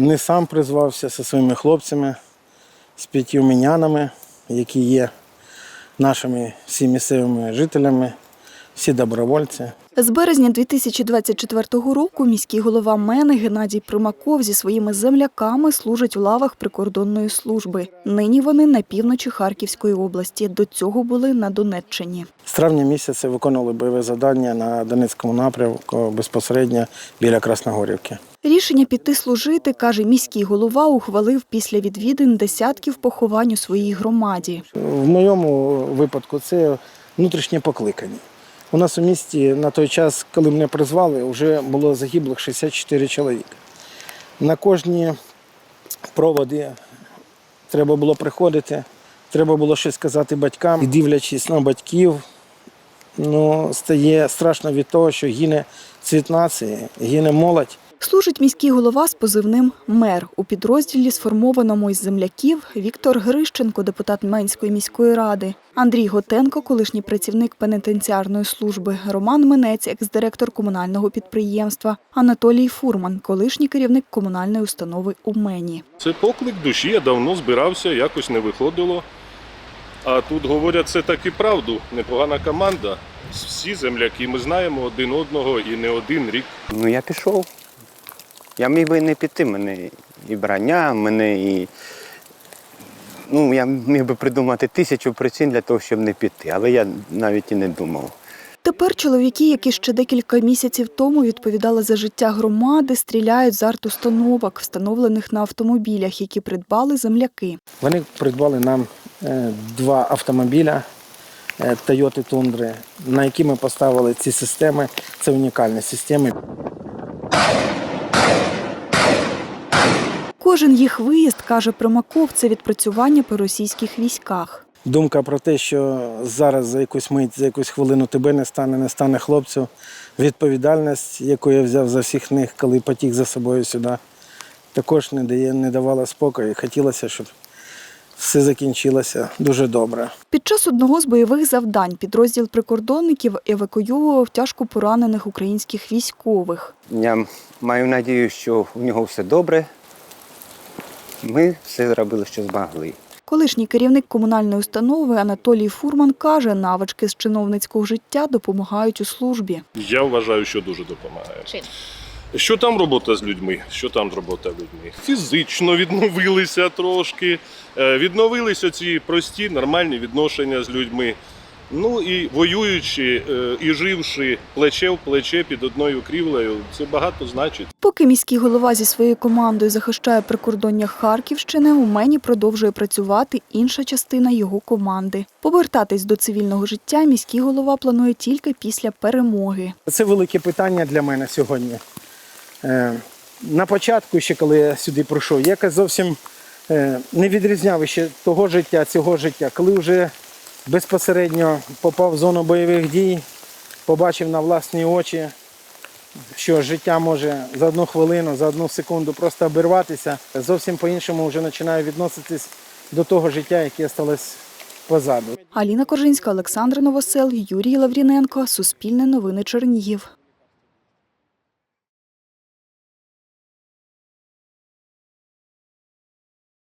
Не сам призвався зі своїми хлопцями, з п'ятью мінянами, які є нашими всі місцевими жителями, всі добровольці. З березня 2024 року міський голова Мени Геннадій Примаков зі своїми земляками служить у лавах прикордонної служби. Нині вони на півночі Харківської області. До цього були на Донеччині. З травня місяця виконували бойове завдання на Донецькому напрямку безпосередньо біля Красногорівки. Рішення піти служити, каже міський голова, ухвалив після відвідин десятків поховань у своїй громаді. В моєму випадку це внутрішнє покликання. У нас у місті на той час, коли мене призвали, вже було загиблих 64 чоловіка. На кожні проводи треба було приходити, треба було щось сказати батькам. І дивлячись на батьків, ну, стає страшно від того, що гине цвіт нації, гине молодь. Служить міський голова з позивним «Мер». У підрозділі, сформованому із земляків, Віктор Грищенко, депутат Менської міської ради, Андрій Готенко, колишній працівник пенітенціарної служби, Роман Минець, екс-директор комунального підприємства, Анатолій Фурман, колишній керівник комунальної установи у Мені. Це поклик душі, я давно збирався, якось не виходило. А тут говорять це так і правду. Непогана команда. Всі земляки, ми знаємо один одного і не один рік. Ну я пішов. Я міг би не піти, мене і брання, мене і. Ну, я міг би придумати тисячу причин для того, щоб не піти, але я навіть і не думав. Тепер чоловіки, які ще декілька місяців тому відповідали за життя громади, стріляють з артустановок, встановлених на автомобілях, які придбали земляки. Вони придбали нам е, два автомобіля е, Toyota Тундри, на які ми поставили ці системи. Це унікальні системи. Кожен їх виїзд, каже Примаков, це відпрацювання по російських військах. Думка про те, що зараз за якусь мить, за якусь хвилину тебе не стане, не стане хлопцю. Відповідальність, яку я взяв за всіх них, коли потік за собою сюди, також не дає, не давала спокою. Хотілося, щоб все закінчилося дуже добре. Під час одного з бойових завдань підрозділ прикордонників евакуював тяжко поранених українських військових. Я маю надію, що у нього все добре. Ми все зробили, що змогли. Колишній керівник комунальної установи Анатолій Фурман каже, навички з чиновницького життя допомагають у службі. Я вважаю, що дуже допомагає. Що там робота з людьми? Що там робота з людьми? Фізично відновилися трошки, е, відновилися ці прості нормальні відношення з людьми. Ну і воюючи е, і живши плече в плече під одною крівлею, це багато значить. Поки міський голова зі своєю командою захищає прикордоння Харківщини, у Мені продовжує працювати інша частина його команди. Повертатись до цивільного життя міський голова планує тільки після перемоги. Це велике питання для мене сьогодні. Е, На початку, ще коли я сюди прийшов, я якось зовсім е, не відрізняв ще того життя, цього життя. Коли вже безпосередньо попав в зону бойових дій, побачив на власні очі, що життя може за одну хвилину, за одну секунду просто обірватися, зовсім по-іншому вже починаю відноситись до того життя, яке сталося позаду. Аліна Коржинська, Олександр Новосел, Юрій Лавріненко. Суспільне новини Чернігів.